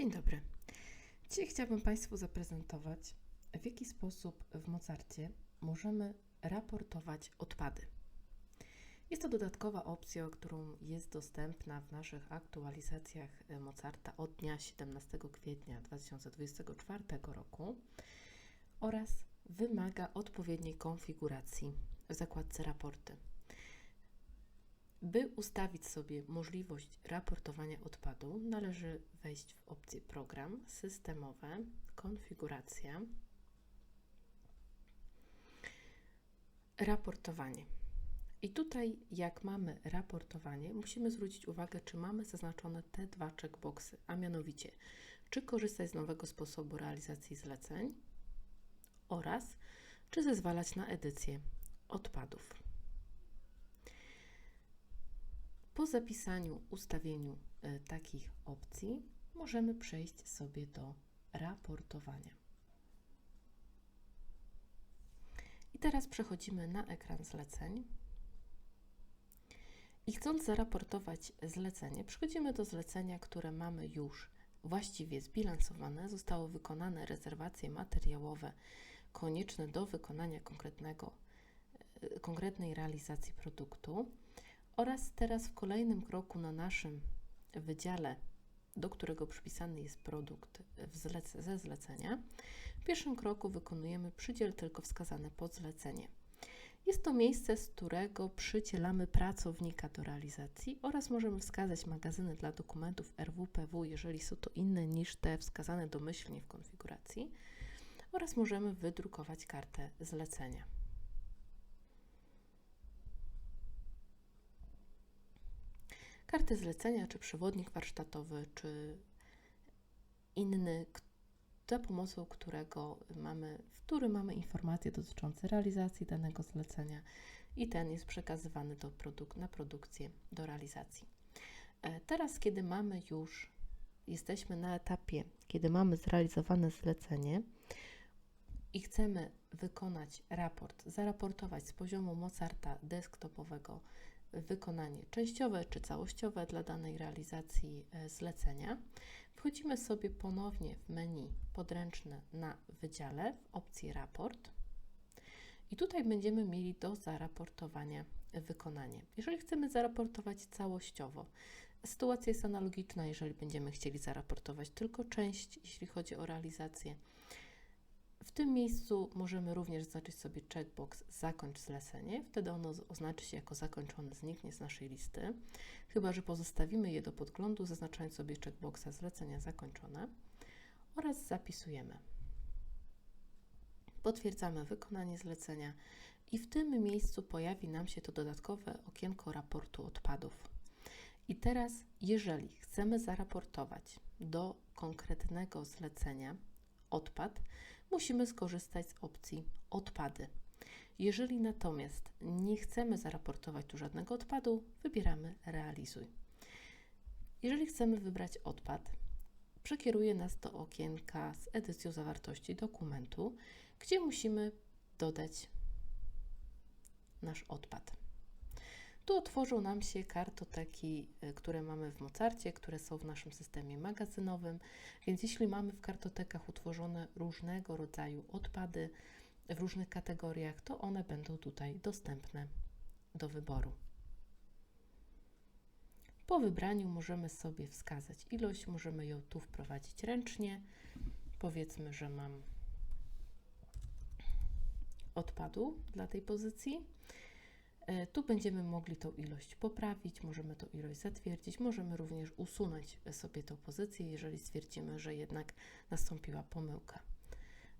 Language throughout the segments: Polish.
Dzień dobry. Dzisiaj chciałabym Państwu zaprezentować, w jaki sposób w Mozarcie możemy raportować odpady. Jest to dodatkowa opcja, którą jest dostępna w naszych aktualizacjach e, Mozarta od dnia 17 kwietnia 2024 roku oraz wymaga odpowiedniej konfiguracji w zakładce raporty. By ustawić sobie możliwość raportowania odpadu, należy wejść w opcję Program, Systemowe, Konfiguracja, Raportowanie. I tutaj, jak mamy raportowanie, musimy zwrócić uwagę, czy mamy zaznaczone te dwa checkboxy, a mianowicie, czy korzystać z nowego sposobu realizacji zleceń oraz czy zezwalać na edycję odpadów. Po zapisaniu, ustawieniu y, takich opcji możemy przejść sobie do raportowania. I teraz przechodzimy na ekran zleceń. I chcąc zaraportować zlecenie, przechodzimy do zlecenia, które mamy już właściwie zbilansowane, zostało wykonane rezerwacje materiałowe konieczne do wykonania konkretnego, y, konkretnej realizacji produktu oraz teraz w kolejnym kroku na naszym wydziale, do którego przypisany jest produkt ze zlecenia, w pierwszym kroku wykonujemy przydziel tylko wskazane pod zlecenie. Jest to miejsce, z którego przydzielamy pracownika do realizacji oraz możemy wskazać magazyny dla dokumentów RWPW, jeżeli są to inne niż te wskazane domyślnie w konfiguracji oraz możemy wydrukować kartę zlecenia. Kartę zlecenia, czy przewodnik warsztatowy, czy inny, za pomocą którego mamy, w którym mamy informacje dotyczące realizacji danego zlecenia i ten jest przekazywany do produk na produkcję, do realizacji. E, teraz, kiedy mamy już, jesteśmy na etapie, kiedy mamy zrealizowane zlecenie i chcemy wykonać raport, zaraportować z poziomu Mozarta desktopowego wykonanie częściowe czy całościowe dla danej realizacji e, zlecenia. Wchodzimy sobie ponownie w menu podręczne na wydziale w opcji raport i tutaj będziemy mieli do zaraportowania wykonanie. Jeżeli chcemy zaraportować całościowo, sytuacja jest analogiczna, jeżeli będziemy chcieli zaraportować tylko część, jeśli chodzi o realizację w tym miejscu możemy również zaznaczyć sobie checkbox zakończ zlecenie, wtedy ono oznaczy się jako zakończone, zniknie z naszej listy, chyba że pozostawimy je do podglądu, zaznaczając sobie checkboxa zlecenia zakończone oraz zapisujemy. Potwierdzamy wykonanie zlecenia i w tym miejscu pojawi nam się to dodatkowe okienko raportu odpadów. I teraz, jeżeli chcemy zaraportować do konkretnego zlecenia odpad, musimy skorzystać z opcji odpady. Jeżeli natomiast nie chcemy zaraportować tu żadnego odpadu, wybieramy realizuj. Jeżeli chcemy wybrać odpad, przekieruje nas do okienka z edycją zawartości dokumentu, gdzie musimy dodać nasz odpad. Tu otworzą nam się kartoteki, e, które mamy w Mozarcie, które są w naszym systemie magazynowym, więc jeśli mamy w kartotekach utworzone różnego rodzaju odpady w różnych kategoriach, to one będą tutaj dostępne do wyboru. Po wybraniu możemy sobie wskazać ilość, możemy ją tu wprowadzić ręcznie. Powiedzmy, że mam odpadu dla tej pozycji. E, tu będziemy mogli tą ilość poprawić, możemy tą ilość zatwierdzić, możemy również usunąć sobie tę pozycję, jeżeli stwierdzimy, że jednak nastąpiła pomyłka.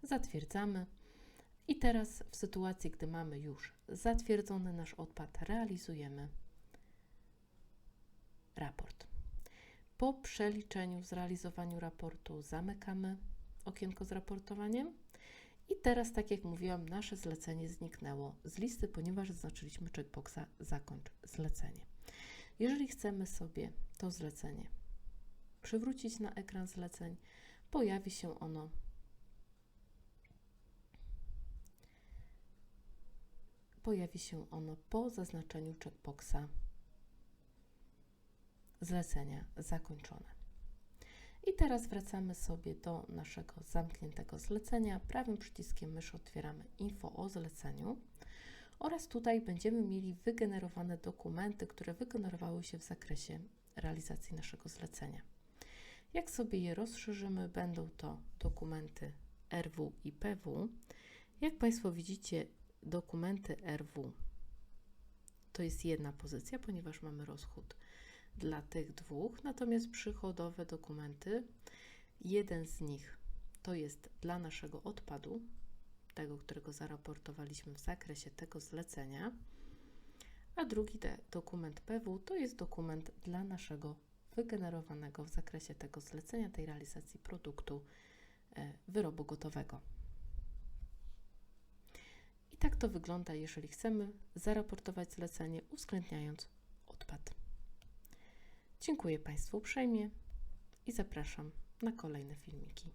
Zatwierdzamy. I teraz w sytuacji, gdy mamy już zatwierdzony nasz odpad, realizujemy raport. Po przeliczeniu, zrealizowaniu raportu zamykamy okienko z raportowaniem i teraz, tak jak mówiłam, nasze zlecenie zniknęło z listy, ponieważ zaznaczyliśmy checkboxa zakończ zlecenie. Jeżeli chcemy sobie to zlecenie przywrócić na ekran zleceń, pojawi się ono pojawi się ono po zaznaczeniu checkboxa zlecenia zakończone. I teraz wracamy sobie do naszego zamkniętego zlecenia. Prawym przyciskiem myszy otwieramy info o zleceniu oraz tutaj będziemy mieli wygenerowane dokumenty, które wygenerowały się w zakresie realizacji naszego zlecenia. Jak sobie je rozszerzymy, będą to dokumenty RW i PW. Jak Państwo widzicie, dokumenty RW to jest jedna pozycja, ponieważ mamy rozchód dla tych dwóch, natomiast przychodowe dokumenty, jeden z nich to jest dla naszego odpadu, tego, którego zaraportowaliśmy w zakresie tego zlecenia, a drugi te, dokument PW to jest dokument dla naszego wygenerowanego w zakresie tego zlecenia, tej realizacji produktu e, wyrobu gotowego. I tak to wygląda, jeżeli chcemy zaraportować zlecenie, uwzględniając. Dziękuję Państwu uprzejmie i zapraszam na kolejne filmiki.